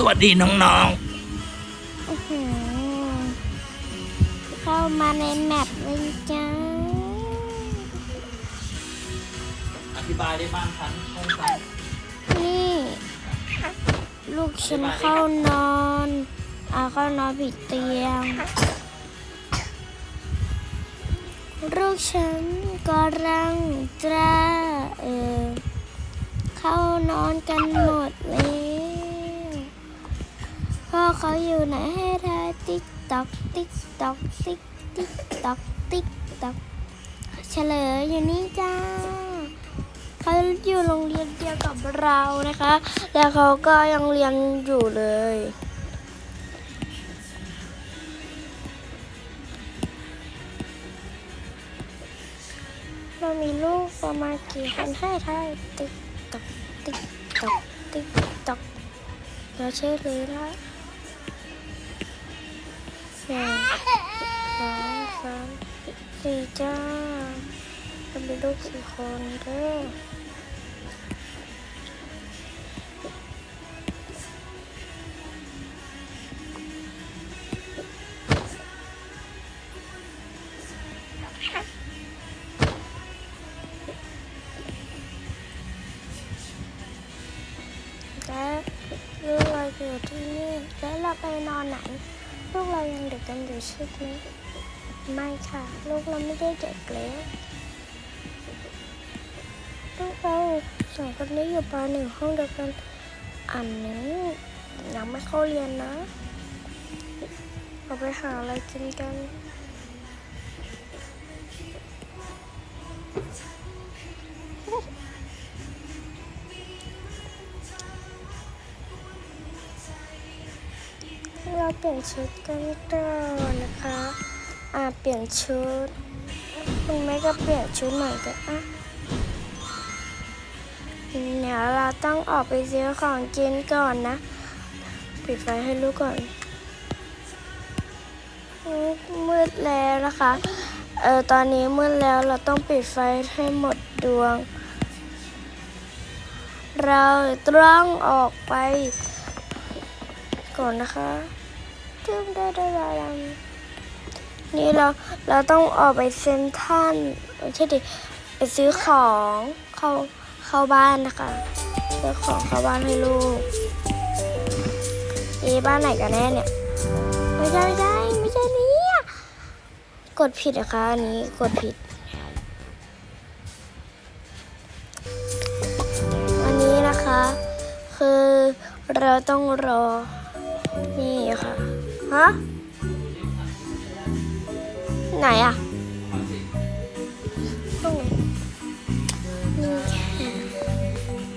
สวัสดีน้องอื้อหือเข้ามาในแมปเลยจ้าๆอธิบายได้บ้างครับห้องฉันนี่ ลูกฉันเข้านอนอาเข้านอนผิดเตียง ลูกฉันกำลังจะเออ เข้านอนกันหมดแล้วพ่อ เขาอยู่ไหนให้ทายติ๊กตอกติ๊กตอกติ๊กติ๊กตอกติ๊กตอกเฉลยอยู่นี่จ้าเขาอยู่โรงเรียนเดียวกับเรานะคะแต่เขาก็ยังเรียนอยู่เลยเรามีลูกประมาณกี่คนให้ทายติ๊กตอกติ๊กตอกติ๊กตอกเราเชื่อเลยละ สองสามสี่จ้าเรามีลูกสี่คนเด้อและลูกเราอยู่ที่นี่ แล้วเราไปนอนไหน ยังเด็กกันอยู่ใช่ไหมไม่ค่ะ ลูกเราไม่ได้เด็กแล้วลูกเราสองคนนี้อยู่ปหนึ่งห้องเดียวกันอันนี้ยังไม่เข้าเรียนนะเราไปหาอะไรกินกัน เปลี่ยนชุดกันก่อนนะคะ อ่าเปลี่ยนชุดคุณแม่ก็เปลี่ยนชุดใหม่กันอะเดี๋ยวเราต้องออกไปซื้อของกินก่อนนะ ปิดไฟให้ลูกก่อนมมืดแล้วนะคะ เออตอนนี้มืดแล้วเราต้องปิดไฟให้หมดดวง เราต้องออกไปก่อนนะคะ นี่เราเราต้องออกไปเซ็นทรัลไม่ใช่ดิไปซื้อของเข้าเข้าบ้านนะคะซื้อของเข้าบ้านให้ลูกเอะบ้านไหนกันแน่เนี่ยไม่ใช่ไม่ใช่ไม่ใช่เนี่ยกดผิดนะคะอันนี้กดผิด อันนี้นะคะ คือเราต้องรอนี่ค่ะ ฮะ ไหนอะตรงไหนนี่ค่ะ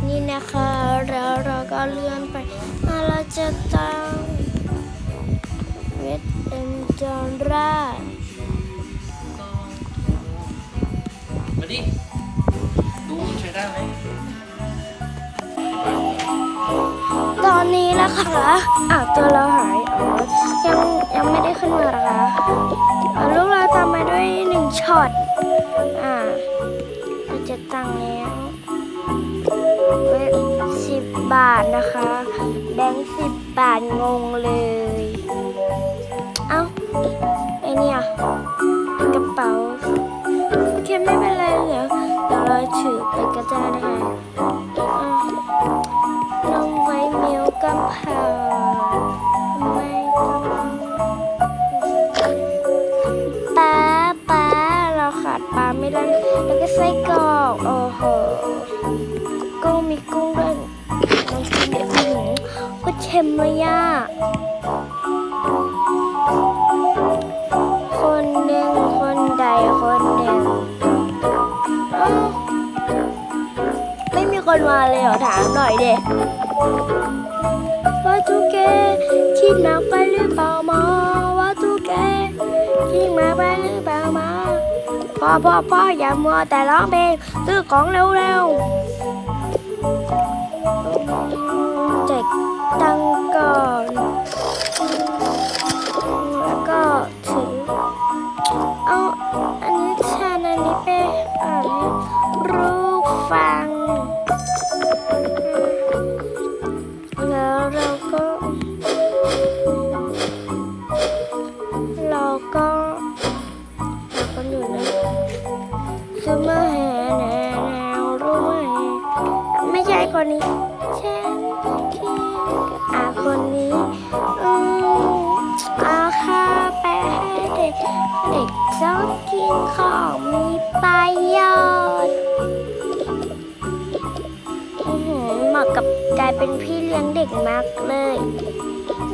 นี่นะคะ แล้วเราก็เลื่อนไปอะเราจะตั้งเวทเอ็นจอนราดมาดิ ดูใช้ได้ไหมตอนนี้นะคะอะ นะคะ แบงค์สิบบาทงงเลย เอ้าไอเนี่ยกระเป๋าโอเคไม่เป็นไรเดี๋ยวเดี๋ยวเราถือไปกระจายนะคะอะาเลยเหรอถามหน่อยเด็ว่าทุกแกคิดมากไปหรือเปล่ามาว่าทุกแกคิดมากไปหรือเปล่ามาพ่อพ่อพ่ออย่ามัวแต่ร้องเพลงซื้อของเร็วเร็วๆแจกตังค์ก่อนแล้วก็ คนนี้ฉันกินอาคนนี้อืมเอาข้าไปให้เด็ก เด็กชอบกินของมีประโยชน์อื้อหือเหมาะกับกลายเป็นพี่เลี้ยงเด็กมากเลย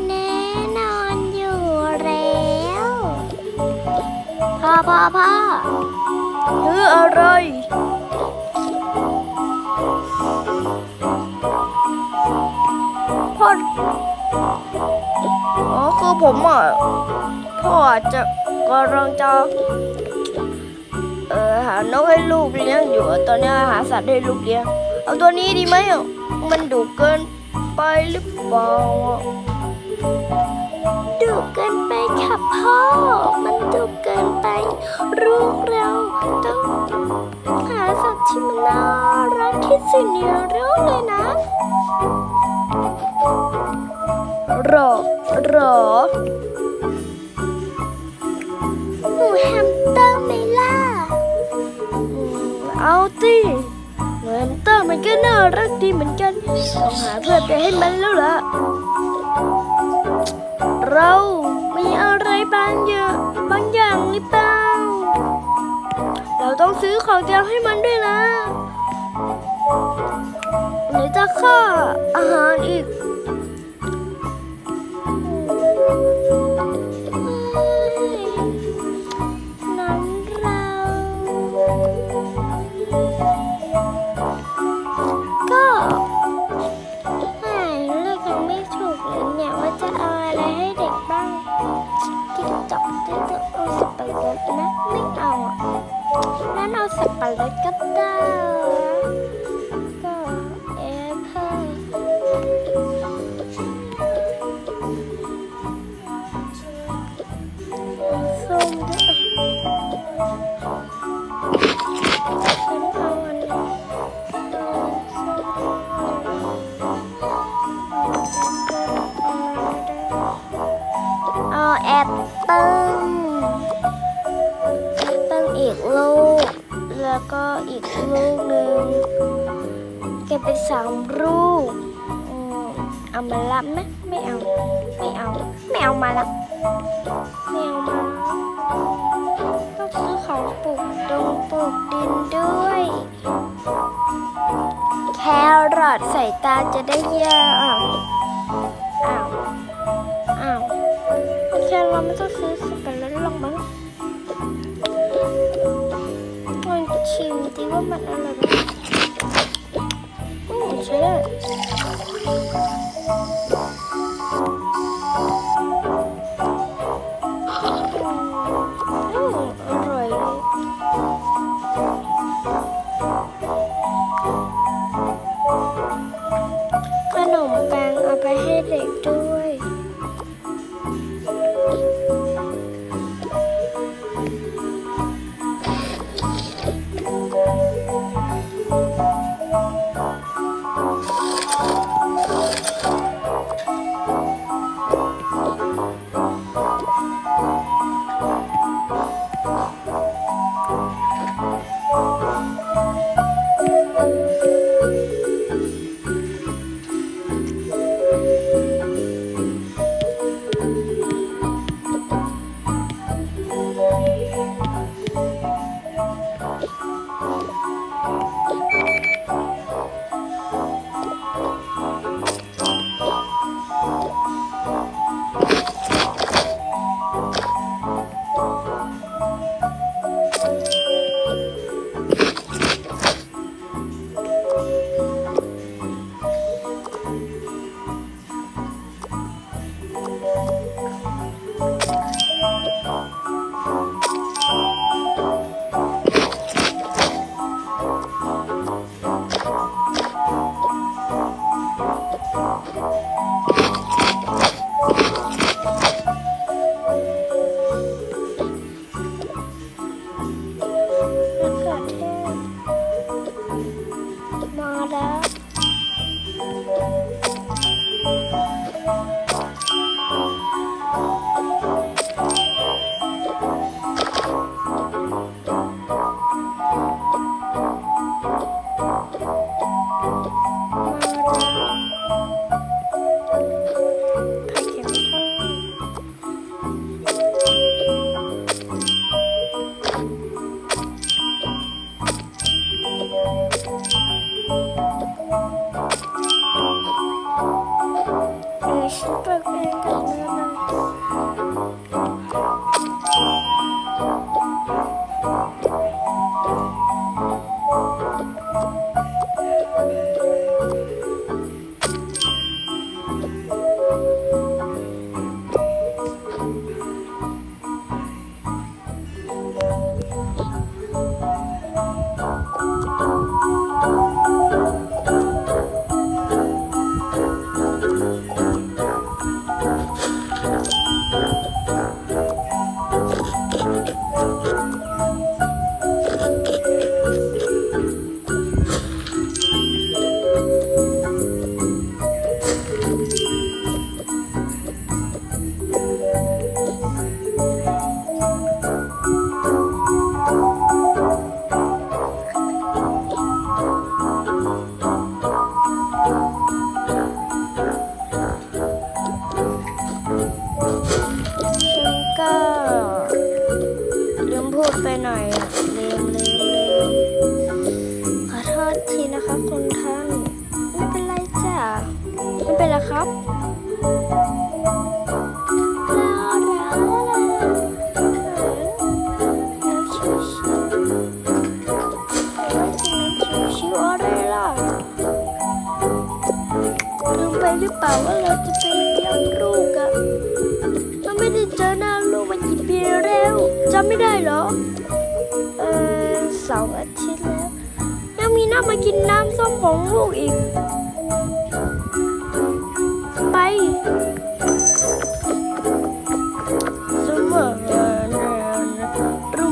แน่นอนอยู่แล้วพ่อพ่อพ่อคืออะไร คือผมอะพ่ออาจจะกำลังจะเออหานกให้ลูกเลี้ยงอยู่อะตอนนี้หาสัตว์ให้ลูกเลี้ยงเอาตัวนี้ดีไหมอะมันดุเกินไปหรือเปล่าอะดุเกินไปค่ะพ่อ มันดุเกินไปลูกเราต้องหาสัตว์ที่มันน่ารักที่สุดในโลกเลยนะ รอรอหนูแฮมสเตอร์ไหมล่ะเอาสิหนูแฮมสเตอร์มันก็น่ารักดีเหมือนกัน ต้องหาเพื่อนไปให้มันแล้วล่ะ เรามีอะไรบางอย่างบางอย่างหรือเปล่า เราต้องซื้อของเตรียมให้มันด้วยนะ ไหนจะค่าอาหารอีก ดใส่ตาจะได้เยอะอ้าวอ้าวอ้าวแคราไม่ต้องซื้อสับปะรดหรอกมั้งลองชิมดิว่ามันอร่อยไหมอืมใช่เลย ขน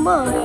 mother.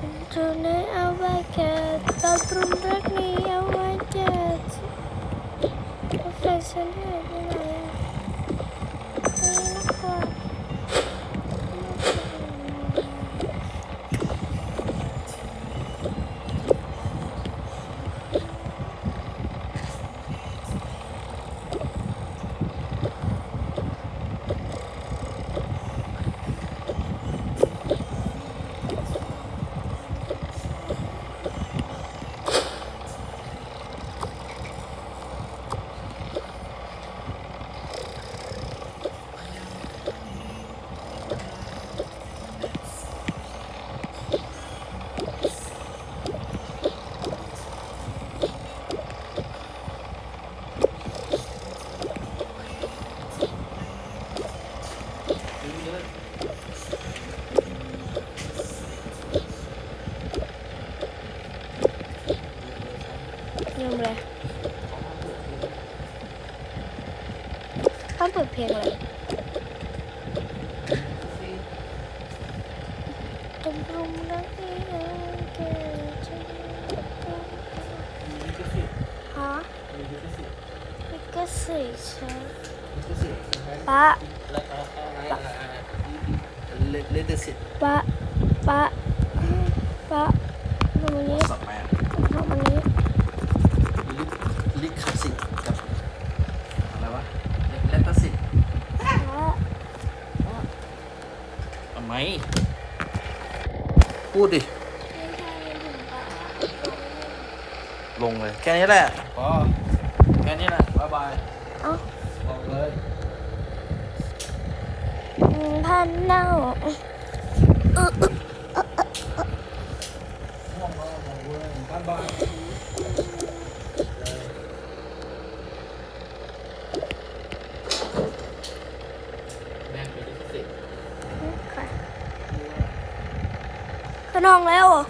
Tunay awagat, tabrong rak I'm Reflection na, มต้องเปิดเพลงเลยตรงรุมนักนี่นะแกจะฮะลิขสิทธิ์ใช่ปะลิขสิทธิ์ปะ ไหม พูดดิ ลงเลย แค่นี้แหละพอแค่นี้แหละบายบายเอาลงเลย พันเน่า นห้องแล้วเหรอ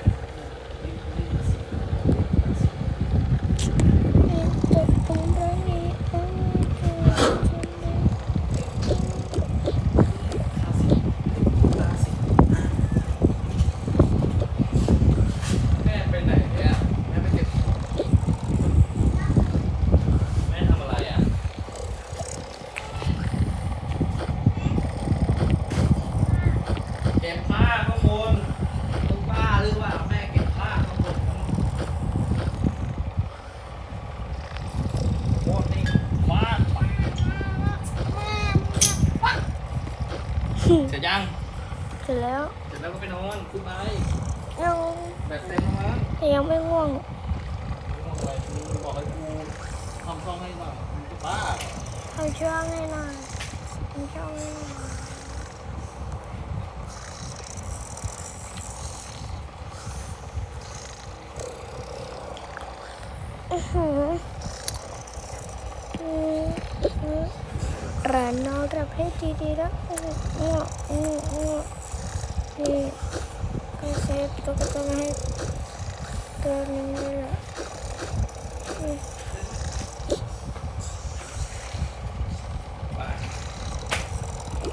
จะเป็นเรื่องนี้เอ้ย แม่ไปไหนเนี่ยแม่ไปเก็บแม่ทำอะไรอะ เก็บผ้าข้างบนลูกป้าหรือว่าแม่เก็บผ้าข้างบนโคตรนี่ฟาดเส ร็จยัง เสร็จแล้วเสร็จแล้วก็ไปนอนคุณไปยังแบบเต็มแล้วมั้งยังไม่ง่วงไม่ต้องอะไรกูบอกให้กูทำช่องให้บ้างมึงจะบ้าทำช่องให้หน่อยทำช่องให้หน่อยอื้อหืออืมอืม ร้านนอกประเภทดีๆแล้วอืมอืมอืมอืมนี่ก็เซฟตุ๊กตามาให้ตัวหนึงเลยอะอืมบ้า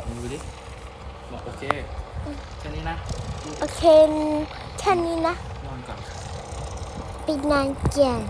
มึงดูดิบอกโอเคแค่นี้นะ โอเคแค่นี้นะ นอนก่อนปิดนานเกียน